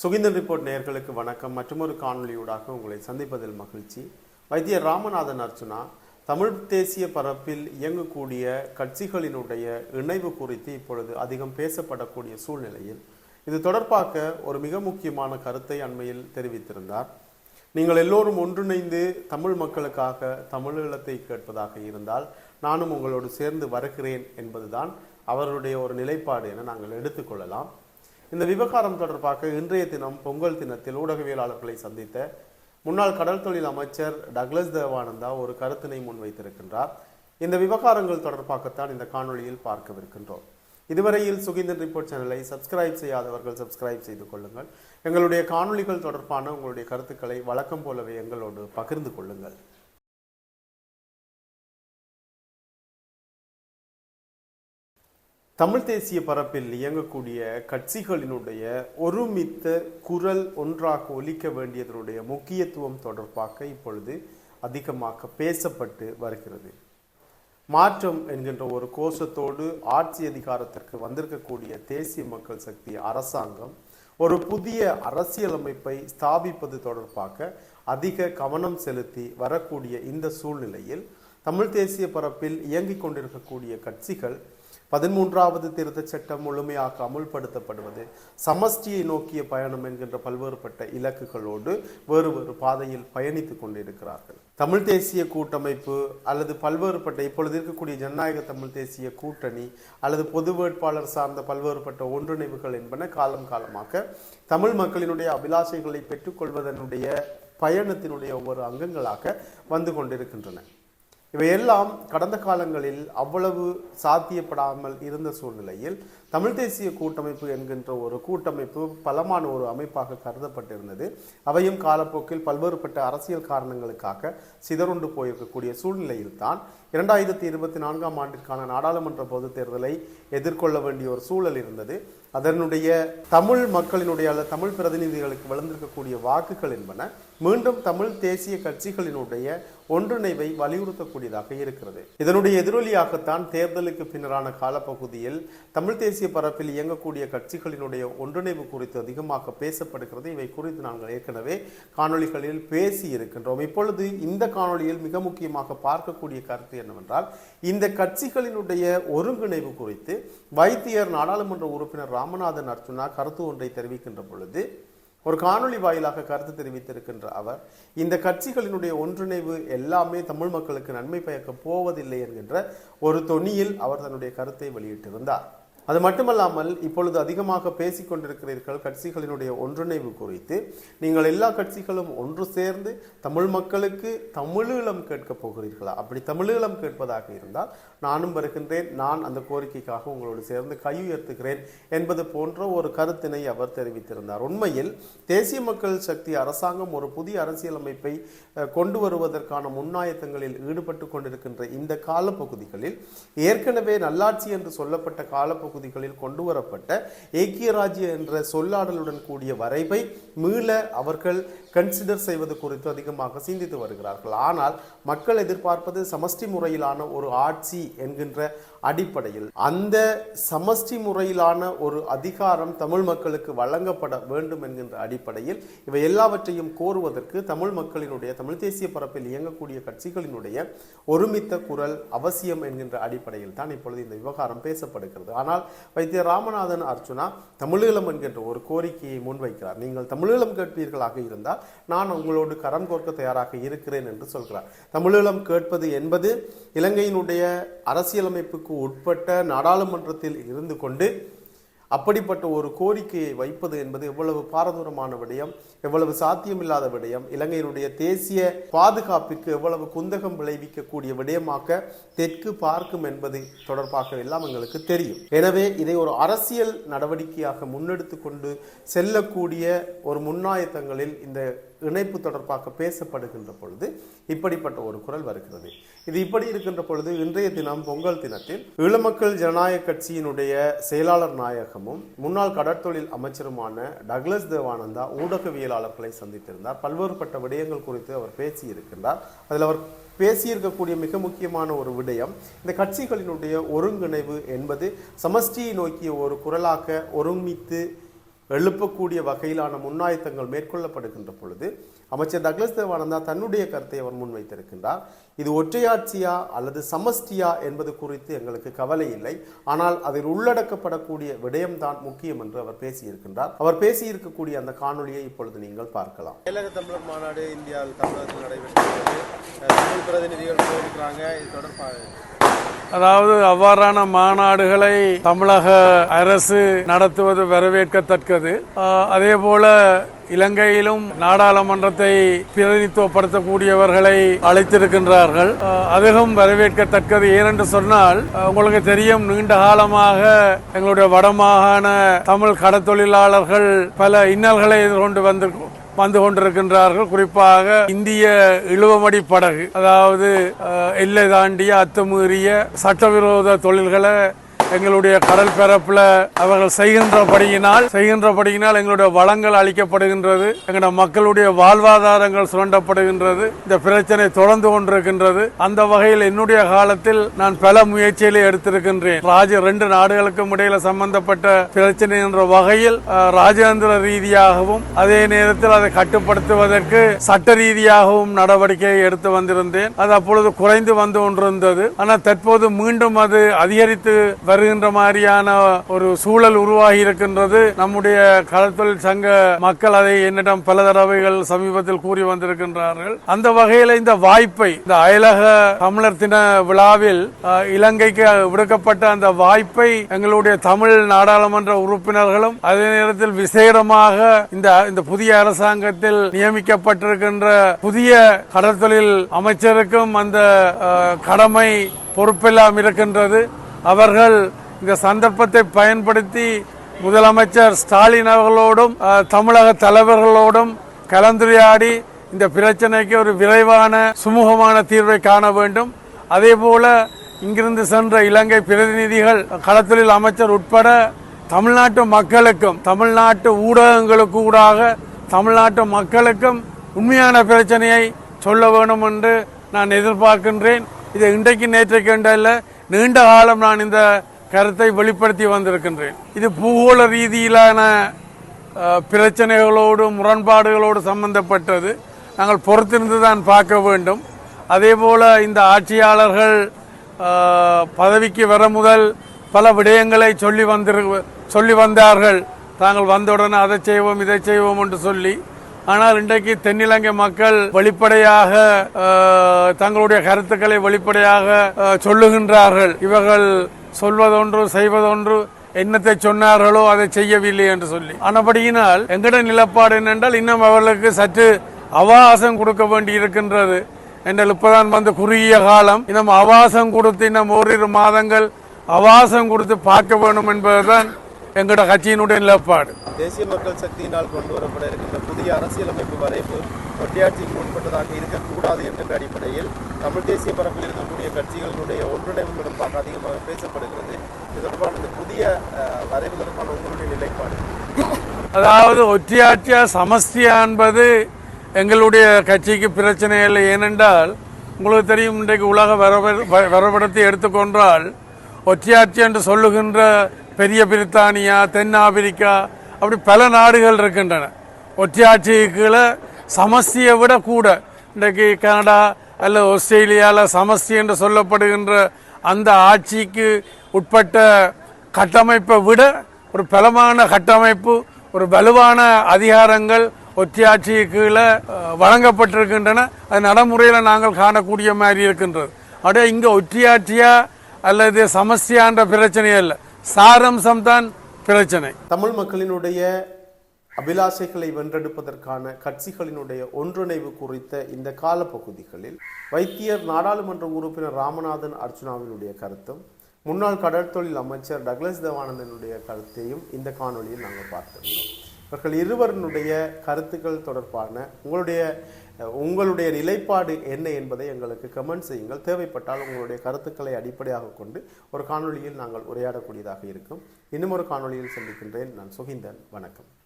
Suginthan report நேயர்களுக்கு வணக்கம். மற்றொரு காணொளியூடாக உங்களை சந்திப்பதில் மகிழ்ச்சி. வைத்தியர் ராமநாதன் அர்ச்சுனா தமிழ் தேசிய பரப்பில் இயங்கக்கூடிய கட்சிகளினுடைய இணைவு குறித்து இப்பொழுது அதிகம் பேசப்படக்கூடிய சூழ்நிலையில் இது தொடர்பாக ஒரு மிக முக்கியமான கருத்தை அண்மையில் தெரிவித்திருந்தார். நீங்கள் எல்லோரும் ஒன்றிணைந்து தமிழ் மக்களுக்காக தமிழீழத்தை கேட்பதாக இருந்தால் நானும் உங்களோடு சேர்ந்து வருகிறேன் என்பதுதான் அவருடைய ஒரு நிலைப்பாடு என நாங்கள் எடுத்துக்கொள்ளலாம் இந்த விவகாரம் தொடர்பாக இன்றைய தினம் பொங்கல் தினத்தில் ஊடகவியலாளர்களை சந்தித்த முன்னாள் கடல் தொழில் அமைச்சர் டக்ளஸ் தேவானந்தா ஒரு கருத்தினை முன்வைத்திருக்கின்றார். இந்த விவகாரங்கள் தொடர்பாகத்தான் இந்த காணொளியில் பார்க்கவிருக்கின்றோம். இதுவரையில் சுகிந்தன் ரிப்போர்ட் சேனலை சப்ஸ்கிரைப் செய்யாதவர்கள் சப்ஸ்கிரைப் செய்து கொள்ளுங்கள். எங்களுடைய காணொளிகள் தொடர்பான உங்களுடைய கருத்துக்களை வழக்கம் போலவே எங்களோடு பகிர்ந்து கொள்ளுங்கள். தமிழ் தேசிய பரப்பில் இயங்கக்கூடிய கட்சிகளினுடைய ஒருமித்த குரல் ஒன்றாக ஒலிக்க வேண்டியதனுடைய முக்கியத்துவம் தொடர்பாக இப்பொழுது அதிகமாக பேசப்பட்டு வருகிறது. மாற்றம் என்கின்ற ஒரு கோஷத்தோடு ஆட்சி அதிகாரத்திற்கு வந்திருக்கக்கூடிய தேசிய மக்கள் சக்தி அரசாங்கம் ஒரு புதிய அரசியலமைப்பை ஸ்தாபிப்பது தொடர்பாக அதிக கவனம் செலுத்தி வரக்கூடிய இந்த சூழ்நிலையில் தமிழ் தேசிய பரப்பில் இயங்கிக் கொண்டிருக்கக்கூடிய கட்சிகள் பதிமூன்றாவது திருத்தச் சட்டம் முழுமையாக அமுல்படுத்தப்படுவது சமஷ்டியை நோக்கிய பயணம் என்கின்ற பல்வேறுபட்ட இலக்குகளோடு வேறு வேறு பாதையில் பயணித்துக் கொண்டிருக்கிறார்கள். தமிழ் தேசிய கூட்டமைப்பு அல்லது பல்வேறுபட்ட இப்பொழுது இருக்கக்கூடிய ஜனநாயக தமிழ் தேசிய கூட்டணி அல்லது பொது வேட்பாளர் சார்ந்த பல்வேறுபட்ட ஒன்றிணைவுகள் என்பன காலம் காலமாக தமிழ் மக்களினுடைய அபிலாஷைகளை பெற்றுக்கொள்வதனுடைய பயணத்தினுடைய ஒவ்வொரு அங்கங்களாக வந்து கொண்டிருக்கின்றன. இவையெல்லாம் கடந்த காலங்களில் அவ்வளவு சாத்தியப்படாமல் இருந்த சூழ்நிலையில் தமிழ் தேசிய கூட்டமைப்பு என்கின்ற ஒரு கூட்டமைப்பு பலமான ஒரு அமைப்பாக கருதப்பட்டிருந்தது. அவையும் காலப்போக்கில் பல்வேறுபட்ட அரசியல் காரணங்களுக்காக சிதறுண்டு போயிருக்கக்கூடிய சூழ்நிலையில் தான் இரண்டாயிரத்தி இருபத்தி நான்காம் ஆண்டிற்கான நாடாளுமன்ற பொதுத் தேர்தலை எதிர்கொள்ள வேண்டிய ஒரு சூழல் இருந்தது. அதனுடைய தமிழ் மக்களினுடைய அல்லது தமிழ் பிரதிநிதிகளுக்கு வளர்ந்திருக்கக்கூடிய வாக்குகள் என்பன மீண்டும் தமிழ் தேசிய கட்சிகளினுடைய ஒன்றிணைவை வலியுறுத்தக்கூடியதாக இருக்கிறது. இதனுடைய எதிரொலியாகத்தான் தேர்தலுக்கு பின்னரான காலப்பகுதியில் தமிழ் தேசிய பரப்பில் இயங்கக்கூடிய கட்சிகளினுடைய ஒன்றிணைவு குறித்து அதிகமாக பேசப்படுகிறது. இவை குறித்து நாங்கள் ஏற்கனவே காணொளிகளில் பேசி இருக்கின்றோம். இப்பொழுது இந்த காணொளியில் மிக முக்கியமாக பார்க்கக்கூடிய கருத்து என்னவென்றால் இந்த கட்சிகளினுடைய ஒருங்கிணைவு குறித்து வைத்தியர் நாடாளுமன்ற உறுப்பினர் ராமநாதன் அர்ச்சுனா கருத்து ஒன்றை தெரிவிக்கின்ற பொழுது ஒரு காணொளி வாயிலாக கருத்து தெரிவித்திருக்கின்ற அவர் இந்த கட்சிகளினுடைய ஒன்றிணைவு எல்லாமே தமிழ் மக்களுக்கு நன்மை பயக்கப் போவதில்லை என்கின்ற ஒரு தொனியில் அவர் தன்னுடைய கருத்தை வெளியிட்டிருந்தார். அது மட்டுமல்லாமல் இப்பொழுது அதிகமாக பேசிக் கொண்டிருக்கிறீர்கள் கட்சிகளினுடைய ஒன்றிணைவு குறித்து. நீங்கள் எல்லா கட்சிகளும் ஒன்று சேர்ந்து தமிழ் மக்களுக்கு தமிழீழம் கேட்கப் போகிறீர்களா? அப்படி தமிழீழம் கேட்பதாக இருந்தால் நானும் வருகின்றேன் நான் அந்த கோரிக்கைக்காக உங்களோடு சேர்ந்து கையுயர்த்துகிறேன் என்பது போன்ற ஒரு கருத்தினை அவர் தெரிவித்திருந்தார். உண்மையில் தேசிய மக்கள் சக்தி அரசாங்கம் ஒரு புதிய அரசியலமைப்பை கொண்டு வருவதற்கான முன்னாயத்தங்களில் ஈடுபட்டு கொண்டிருக்கின்ற இந்த காலப்பகுதிகளில் ஏற்கனவே நல்லாட்சி என்று சொல்லப்பட்ட காலப்பகுதி கொண்டு வரப்பட்ட ஏக்கிய ராஜ்ய என்ற சொல்லாடலுடன் கூடிய வரைவை மீள அவர்கள் கன்சிடர் செய்வது குறித்து அதிகமாக சிந்தித்து வருகிறார்கள். ஆனால் மக்கள் எதிர்பார்ப்பது சமஷ்டி முறையிலான ஒரு ஆட்சி என்கின்ற அடிப்படையில் அந்த சமஷ்டி முறையிலான ஒரு அதிகாரம் தமிழ் மக்களுக்கு வழங்கப்பட வேண்டும் என்கின்ற அடிப்படையில் இவை எல்லாவற்றையும் கோருவதற்கு தமிழ் மக்களினுடைய தமிழ் தேசிய பரப்பில் இயங்கக்கூடிய கட்சிகளினுடைய ஒருமித்த குரல் அவசியம் என்கின்ற அடிப்படையில் தான் இப்பொழுது இந்த விவகாரம் பேசப்படுகிறது. ஆனால் வைத்திய ராமநாதன் அர்ச்சுனா தமிழீழம் என்கின்ற ஒரு கோரிக்கையை முன்வைக்கிறார். நீங்கள் தமிழீழம் கேட்பீர்களாக இருந்தால் நான் உங்களோடு கரம் கோர்க்க தயாராக இருக்கிறேன் என்று சொல்கிறார். தமிழீழம் கேட்பது என்பது இலங்கையினுடைய அரசியலமைப்புக்கு உட்பட்ட நாடாளுமன்றத்தில் இருந்து கொண்டு அப்படிப்பட்ட ஒரு கோரிக்கையை வைப்பது என்பது எவ்வளவு பாரதூரமான விடயம் எவ்வளவு சாத்தியமில்லாத விடயம் இலங்கையினுடைய தேசிய பாதுகாப்பிற்கு எவ்வளவு குந்தகம் விளைவிக்கக்கூடிய விடயமாக தெற்கு பார்க்கும் என்பது தொடர்பாக எல்லாம் எங்களுக்கு தெரியும். எனவே இதை ஒரு அரசியல் நடவடிக்கையாக முன்னெடுத்து கொண்டு செல்லக்கூடிய ஒரு முன்னாயத்தங்களில் இந்த இணைப்பு தொடர்பாக பேசப்படுகின்ற பொழுது இப்படிப்பட்ட ஒரு குரல் வருகிறது. இது இப்படி இருக்கின்ற பொழுது இன்றைய தினம் பொங்கல் தினத்தில் ஈழமக்கள் ஜனநாயக கட்சியினுடைய செயலாளர் நாயகமும் முன்னாள் கடற்தொழில் அமைச்சருமான டக்ளஸ் தேவானந்தா ஊடகவியலாளர்களை சந்தித்திருந்தார். பல்வேறுபட்ட விடயங்கள் குறித்து அவர் பேசியிருக்கின்றார். அதில் அவர் பேசியிருக்கக்கூடிய மிக முக்கியமான ஒரு விடயம் இந்த கட்சிகளினுடைய ஒருங்கிணைவு என்பது சமஷ்டியை நோக்கிய ஒரு குரலாக ஒருமித்து எழுப்பக்கூடிய வகையிலான முன்னாயத்தங்கள் மேற்கொள்ளப்படுகின்ற பொழுது அமைச்சர் டக்ளஸ் தேவானந்தா தன்னுடைய கருத்தை அவர் முன்வைத்திருக்கின்றார். இது ஒற்றையாட்சியா அல்லது சமஷ்டியா என்பது குறித்து எங்களுக்கு கவலை இல்லை. ஆனால் அதில் உள்ளடக்கப்படக்கூடிய விடயம்தான் முக்கியம் என்று அவர் பேசியிருக்கின்றார். அவர் பேசியிருக்கக்கூடிய அந்த காணொலியை இப்பொழுது நீங்கள் பார்க்கலாம். தமிழக தமிழர் மாநாடு இந்தியாவில் தமிழகத்தில் நடைபெற்றது தமிழ் பிரதிநிதிகள் போயிருக்கிறாங்க. இது தொடர்பாக அதாவது அவ்வாறான மாநாடுகளை தமிழக அரசு நடத்துவது வரவேற்கத்தக்கது. அதே போல இலங்கையிலும் நாடாளுமன்றத்தை பிரதிநிதித்துவப்படுத்தக்கூடியவர்களை அழைத்திருக்கின்றார்கள். அதுவும் வரவேற்கத்தக்கது. ஏனென்று சொன்னால் உங்களுக்கு தெரியும் நீண்ட காலமாக எங்களுடைய வடமாகாண தமிழ் கடத்தொழிலாளர்கள் பல இன்னல்களை எதிர்கொண்டு வந்து வந்து கொண்டிருக்கின்றார்கள். குறிப்பாக இந்திய இழுவமடி படகு அதாவது எல்லை தாண்டிய அத்துமீறிய சட்டவிரோத தொழில்களை எங்களுடைய கடல் பரப்புல அவர்கள் செய்கின்றபடியினால் செய்கின்றபடியினால் எங்களுடைய வளங்கள் அளிக்கப்படுகின்றது. எங்களுடைய மக்களுடைய வாழ்வாதாரங்கள் சுரண்டப்படுகின்றது. இந்த பிரச்சனை தொடர்ந்து கொண்டிருக்கின்றது. அந்த வகையில் என்னுடைய காலத்தில் நான் பல முயற்சிகளை எடுத்திருக்கின்றேன். ராஜ ரெண்டு நாடுகளுக்கும் இடையில சம்பந்தப்பட்ட பிரச்சனை என்ற வகையில் ராஜதந்திர ராஜேந்திர ரீதியாகவும் அதே நேரத்தில் அதை கட்டுப்படுத்துவதற்கு சட்ட ரீதியாகவும் நடவடிக்கை எடுத்து வந்திருந்தேன். அது அப்பொழுது குறைந்து வந்து கொண்டிருந்தது. ஆனால் தற்போது மீண்டும் அது அதிகரித்து வருகின்ற மாதிரியான ஒரு சூழல் உருவாகி இருக்கின்றது நம்முடைய கடற்தொழில் சங்க மக்கள் அதை என்னிடம் பல தடவைகள் சமீபத்தில் கூறி வந்திருக்கின்றார்கள். அந்த வகையில் இந்த வாய்ப்பை இந்த அயலக தமிழர் தின விழாவில் இலங்கைக்கு விடுக்கப்பட்ட அந்த வாய்ப்பை எங்களுடைய தமிழ் நாடாளுமன்ற உறுப்பினர்களும் அதே நேரத்தில் விசேடமாக இந்த இந்த புதிய அரசாங்கத்தில் நியமிக்கப்பட்டிருக்கின்ற புதிய கடற்தொழில் அமைச்சருக்கும் அந்த கடமை பொறுப்பெல்லாம் இருக்கின்றது. அவர்கள் இந்த சந்தர்ப்பத்தை பயன்படுத்தி முதலமைச்சர் ஸ்டாலின் அவர்களோடும் தமிழக தலைவர்களோடும் கலந்துரையாடி இந்த பிரச்சனைக்கு ஒரு விரைவான சுமூகமான தீர்வை காண வேண்டும். அதே போல இங்கிருந்து சென்ற இலங்கை பிரதிநிதிகள் களத்தொழில் அமைச்சர் உட்பட தமிழ்நாட்டு மக்களுக்கும் தமிழ்நாட்டு ஊடகங்களுக்கு ஊடாக தமிழ்நாட்டு மக்களுக்கும் உண்மையான பிரச்சனையை சொல்ல வேண்டும் என்று நான் எதிர்பார்க்கின்றேன். இது இன்றைக்கு நேற்றைக்கு அல்ல நீண்ட காலம் நான் இந்த கருத்தை வெளிப்படுத்தி வந்திருக்கின்றேன். இது பூகோள ரீதியிலான பிரச்சனைகளோடு முரண்பாடுகளோடு சம்பந்தப்பட்டது. நாங்கள் பொறுத்திருந்து தான் பார்க்க வேண்டும். அதே போல இந்த ஆட்சியாளர்கள் பதவிக்கு வர முதல் பல விடயங்களை சொல்லி வந்திரு சொல்லி வந்தார்கள். தாங்கள் வந்தவுடனே அதை செய்வோம் இதை செய்வோம் என்று சொல்லி ஆனால் இன்றைக்கு தென்னிலங்கை மக்கள் வெளிப்படையாக தங்களுடைய கருத்துக்களை வெளிப்படையாக சொல்லுகின்றார்கள். இவர்கள் சொல்வதொன்று செய்வதொன்று என்னத்தை சொன்னார்களோ அதை செய்யவில்லை என்று சொல்லி. ஆனபடியினால் எங்கட நிலப்பாடு என்னென்றால் இன்னும் அவர்களுக்கு சற்று அவகாசம் கொடுக்க வேண்டி இருக்கின்றது என்றால் இப்பதான் வந்து குறுகிய காலம். இன்னும் அவகாசம் கொடுத்து இன்னும் ஓரிரு மாதங்கள் அவகாசம் கொடுத்து பார்க்க வேண்டும் என்பதுதான் எங்களோட கட்சியினுடைய நிலப்பாடு. தேசிய மக்கள் சக்தியினால் கொண்டு வரப்பட இருக்கின்ற புதிய அரசியலமைப்பு வரைவு ஒற்றையாட்சிக்கு உட்பட்டதாக இருக்கக்கூடாது என்ற அடிப்படையில் தமிழ் தேசிய பரப்பில் இருக்கக்கூடிய கட்சிகளுடைய ஒன்றிணைவு தொடர்பாக அதிகமாக பேசப்படுகிறது. இது தொடர்பான இந்த புதிய வரைவு தொடர்பான உங்களுடைய நிலைப்பாடு. அதாவது ஒற்றையாட்சியா சமஸ்தியா என்பது எங்களுடைய கட்சிக்கு பிரச்சனை இல்லை. ஏனென்றால் உங்களுக்கு தெரியும் இன்றைக்கு உலக வரைபடத்தை எடுத்துக்கொண்டால் ஒற்றையாட்சி என்று சொல்லுகின்ற பெரிய பிரித்தானியா தென் ஆப்பிரிக்கா அப்படி பல நாடுகள் இருக்கின்றன. ஒற்றையாட்சிக்கு சமஸ்தியை விட கூட இன்றைக்கு கனடா அல்லது ஆஸ்திரேலியாவில் சமஸ்தி என்று சொல்லப்படுகின்ற அந்த ஆட்சிக்கு உட்பட்ட கட்டமைப்பை விட ஒரு பலமான கட்டமைப்பு ஒரு வலுவான அதிகாரங்கள் ஒற்றையாட்சி கீழே வழங்கப்பட்டிருக்கின்றன. அது நடைமுறையில் நாங்கள் காணக்கூடிய மாதிரி இருக்கின்றது. அப்படியே இங்கே ஒற்றையாட்சியா அல்லது சமஸ்தியான்ற பிரச்சனை இல்லை. சாரம்சம்தான் பிரச்சனை. தமிழ் மக்களினுடைய அபிலாஷைகளை வென்றெடுப்பதற்கான கட்சிகளினுடைய ஒன்றிணைவு குறித்த இந்த காலப்பகுதிகளில் வைத்தியர் நாடாளுமன்ற உறுப்பினர் ராமநாதன் அர்ச்சுனாவினுடைய கருத்தும் முன்னாள் கடற்தொழில் அமைச்சர் டக்ளஸ் தேவானந்தனுடைய கருத்தையும் இந்த காணொலியில் நாங்கள் பார்த்திருந்தோம். இவர்கள் இருவரினுடைய கருத்துக்கள் தொடர்பான உங்களுடைய உங்களுடைய நிலைப்பாடு என்ன என்பதை எங்களுக்கு கமெண்ட் செய்யுங்கள். தேவைப்பட்டால் உங்களுடைய கருத்துக்களை அடிப்படையாக கொண்டு ஒரு காணொளியில் நாங்கள் உரையாடக்கூடியதாக இருக்கும். இன்னும் ஒரு காணொளியில் சந்திக்கின்றேன். நான் சுகிந்தன். வணக்கம்.